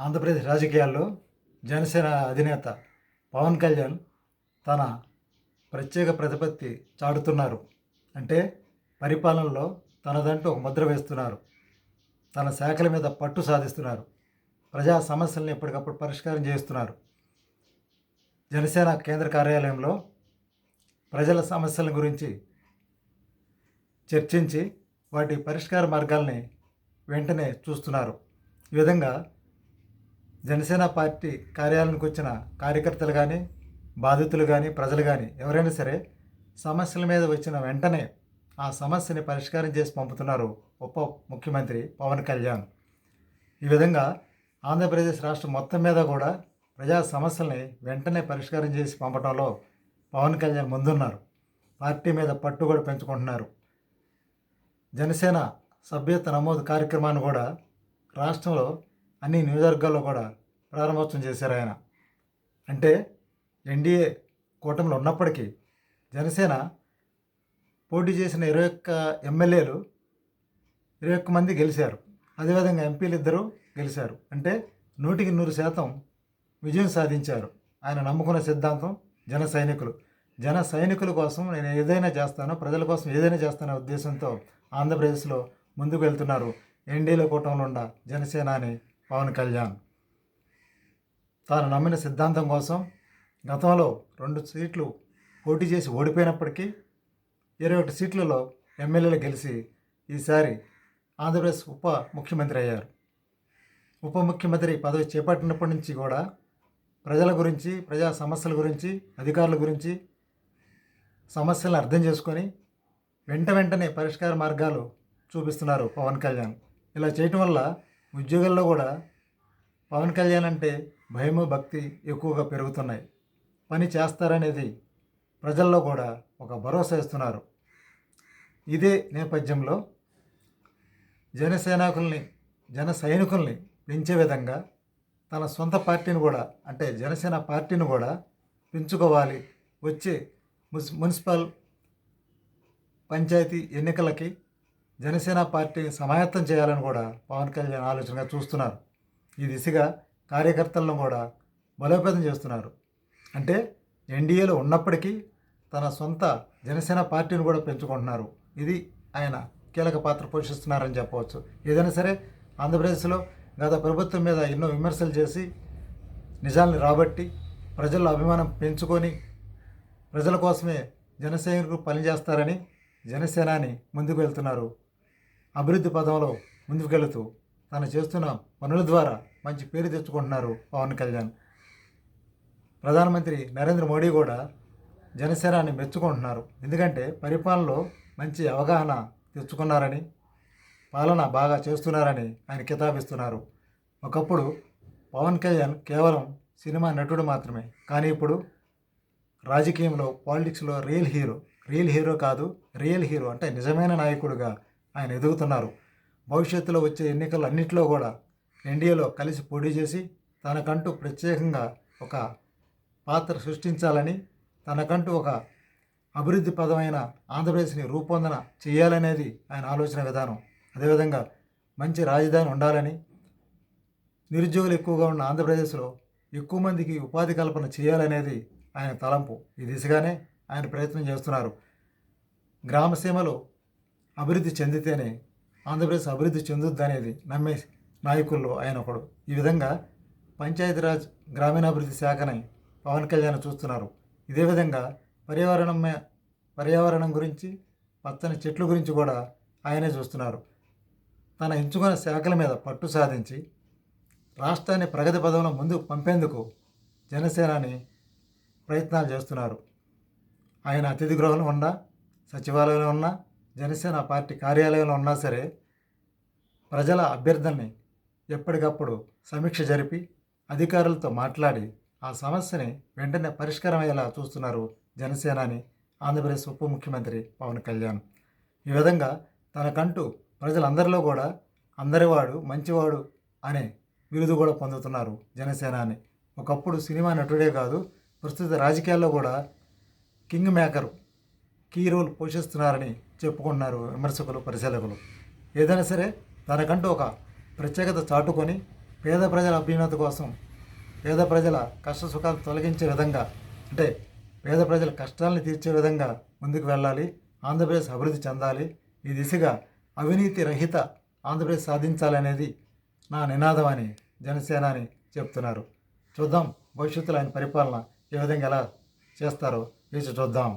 ఆంధ్రప్రదేశ్ రాజకీయాల్లో జనసేన అధినేత పవన్ కళ్యాణ్ తన ప్రత్యేక ప్రతిపత్తి చాటుతున్నారు. అంటే పరిపాలనలో తనదంటూ ఒక ముద్ర వేస్తున్నారు. తన శాఖల మీద పట్టు సాధిస్తున్నారు. ప్రజా సమస్యలను ఎప్పటికప్పుడు పరిష్కారం చేస్తున్నారు జనసేన కేంద్ర కార్యాలయంలో ప్రజల సమస్యల గురించి చర్చించి వాటి పరిష్కార మార్గాల్ని వెంటనే చూస్తున్నారు. ఈ విధంగా జనసేన పార్టీ కార్యాలయానికి వచ్చిన కార్యకర్తలు కానీ బాధితులు కానీ ప్రజలు కానీ ఎవరైనా సరే సమస్యల మీద వచ్చిన వెంటనే ఆ సమస్యని పరిష్కారం చేసి పంపుతున్నారు ఉప ముఖ్యమంత్రి పవన్ కళ్యాణ్. ఈ విధంగా ఆంధ్రప్రదేశ్ రాష్ట్రం మొత్తం మీద కూడా ప్రజా సమస్యల్ని వెంటనే పరిష్కారం చేసి పంపడంలో పవన్ కళ్యాణ్ ముందున్నారు. పార్టీ మీద పట్టు కూడా పెంచుకుంటున్నారు. జనసేన సభ్యత నమోదు కార్యక్రమాన్ని కూడా రాష్ట్రంలో అన్ని నియోజకవర్గాల్లో కూడా ప్రారంభోత్సవం చేశారు ఆయన. అంటే ఎన్డీఏ కూటమిలో ఉన్నప్పటికీ జనసేన పోటీ చేసిన ఇరవై ఒక్క ఎమ్మెల్యేలు ఇరవై ఒక్క మంది గెలిచారు. అదేవిధంగా ఎంపీలు ఇద్దరు గెలిచారు. అంటే నూటికి నూరు శాతం విజయం సాధించారు. ఆయన నమ్ముకున్న సిద్ధాంతం జన సైనికులు. జన సైనికుల కోసం నేను ఏదైనా చేస్తానో ప్రజల కోసం ఏదైనా చేస్తానో ఉద్దేశంతో ఆంధ్రప్రదేశ్లో ముందుకు వెళ్తున్నారు. ఎన్డీఏలో కూటమిలో ఉన్న జనసేన అని పవన్ కళ్యాణ్. తాను నమ్మిన సిద్ధాంతం కోసం గతంలో రెండు సీట్లు పోటీ చేసి ఓడిపోయినప్పటికీ ఇరవై ఒకటి సీట్లలో ఎమ్మెల్యేలు గెలిచి ఈసారి ఆంధ్రప్రదేశ్ ఉప ముఖ్యమంత్రి అయ్యారు. ఉప ముఖ్యమంత్రి పదవి చేపట్టినప్పటి నుంచి కూడా ప్రజల గురించి ప్రజా సమస్యల గురించి అధికారుల గురించి సమస్యలను అర్థం చేసుకొని వెంట వెంటనే పరిష్కార మార్గాలు చూపిస్తున్నారు పవన్ కళ్యాణ్. ఇలా చేయటం వల్ల ఉద్యోగాల్లో కూడా పవన్ కళ్యాణ్ అంటే భయము భక్తి ఎక్కువగా పెరుగుతున్నాయి. పని చేస్తారనేది ప్రజల్లో కూడా ఒక భరోసా ఇస్తున్నారు. ఇదే నేపథ్యంలో జనసేనాకుల్ని జన సైనికుల్ని పెంచే విధంగా తన సొంత పార్టీని కూడా అంటే జనసేన పార్టీని కూడా పెంచుకోవాలి. వచ్చే మున్సిపల్ పంచాయతీ ఎన్నికలకి జనసేన పార్టీ సమాయత్తం చేయాలని కూడా పవన్ కళ్యాణ్ ఆలోచనగా చూస్తున్నారు. ఈ దిశగా కార్యకర్తలను కూడా బలోపేతం చేస్తున్నారు. అంటే ఎన్డీఏలో ఉన్నప్పటికీ తన సొంత జనసేన పార్టీని కూడా పెంచుకుంటున్నారు. ఇది ఆయన కీలక పాత్ర పోషిస్తున్నారని చెప్పవచ్చు. ఏదైనా సరే ఆంధ్రప్రదేశ్లో గత ప్రభుత్వం మీద ఎన్నో విమర్శలు చేసి నిజాల్ని రాబట్టి ప్రజల్లో అభిమానం పెంచుకొని ప్రజల కోసమే జనసైనికులు పనిచేస్తారని జనసేనాని ముందుకు వెళ్తున్నారు. అభివృద్ధి పదంలో ముందుకెళ్తూ తను చేస్తున్న పనుల ద్వారా మంచి పేరు తెచ్చుకుంటున్నారు పవన్ కళ్యాణ్. ప్రధానమంత్రి నరేంద్ర మోడీ కూడా జనసేనాన్ని మెచ్చుకుంటున్నారు. ఎందుకంటే పరిపాలనలో మంచి అవగాహన తెచ్చుకున్నారని పాలన బాగా చేస్తున్నారని ఆయన కితాబిస్తున్నారు. ఒకప్పుడు పవన్ కళ్యాణ్ కేవలం సినిమా నటుడు మాత్రమే. కానీ ఇప్పుడు రాజకీయంలో పాలిటిక్స్లో రియల్ హీరో రియల్ హీరో కాదు రియల్ హీరో అంటే నిజమైన నాయకుడుగా ఆయన ఎదుగుతున్నారు. భవిష్యత్తులో వచ్చే ఎన్నికలు అన్నింటిలో కూడా ఎన్డీఏలో కలిసి పోటీ చేసి తనకంటూ ప్రత్యేకంగా ఒక పాత్ర సృష్టించాలని తనకంటూ ఒక అభివృద్ధి పదమైన ఆంధ్రప్రదేశ్ని రూపొందన చేయాలనేది ఆయన ఆలోచన విధానం. అదేవిధంగా మంచి రాజధాని ఉండాలని నిరుద్యోగులు ఎక్కువగా ఉన్న ఆంధ్రప్రదేశ్లో ఎక్కువ మందికి ఉపాధి కల్పన చేయాలనేది ఆయన తలంపు. ఈ దిశగానే ఆయన ప్రయత్నం చేస్తున్నారు. గ్రామసీమలో అభివృద్ధి చెందితేనే ఆంధ్రప్రదేశ్ అభివృద్ధి చెందుద్ది అనేది నమ్మే నాయకుల్లో ఆయన ఒకడు. ఈ విధంగా పంచాయతీరాజ్ గ్రామీణాభివృద్ధి శాఖని పవన్ కళ్యాణ్ చూస్తున్నారు. ఇదే విధంగా పర్యావరణం మే- పర్యావరణం గురించి పచ్చని చెట్ల గురించి కూడా ఆయనే చూస్తున్నారు. తన ఎంచుకున్న శాఖల మీద పట్టు సాధించి రాష్ట్రాన్ని ప్రగతి పదంలో ముందుకు పంపేందుకు జనసేనాని ప్రయత్నాలు చేస్తున్నారు. ఆయన అతిథి గృహంలో ఉన్నా సచివాలయంలో ఉన్నా జనసేన పార్టీ కార్యాలయంలో ఉన్నా సరే ప్రజల అభ్యర్థనని ఎప్పటికప్పుడు సమీక్ష జరిపి అధికారులతో మాట్లాడి ఆ సమస్యని వెంటనే పరిష్కారం అయ్యేలా చూస్తున్నారు జనసేనాని ఆంధ్రప్రదేశ్ ఉప ముఖ్యమంత్రి పవన్ కళ్యాణ్. ఈ విధంగా తనకంటూ ప్రజలందరిలో కూడా అందరివాడు మంచివాడు అనే బిరుదు కూడా పొందుతున్నారు జనసేనాని. ఒకప్పుడు సినిమా నటుడే కాదు ప్రస్తుత రాజకీయాల్లో కూడా కింగ్ మేకరు కీ రోల్ పోషిస్తున్నారని చెప్పుకుంటున్నారు విమర్శకులు పరిశీలకులు. ఏదైనా సరే తనకంటూ ఒక ప్రత్యేకత చాటుకొని పేద ప్రజల అభ్యున్నతి కోసం పేద ప్రజల కష్ట సుఖాలు తొలగించే విధంగా అంటే పేద ప్రజల కష్టాలను తీర్చే విధంగా ముందుకు వెళ్ళాలి ఆంధ్రప్రదేశ్ అభివృద్ధి చెందాలి ఈ దిశగా అవినీతి రహిత ఆంధ్రప్రదేశ్ సాధించాలనేది నా నినాదం అని జనసేన అని చెప్తున్నారు. చూద్దాం భవిష్యత్తులో ఆయన పరిపాలన ఏ విధంగా ఎలా చేస్తారో వేచి చూద్దాం.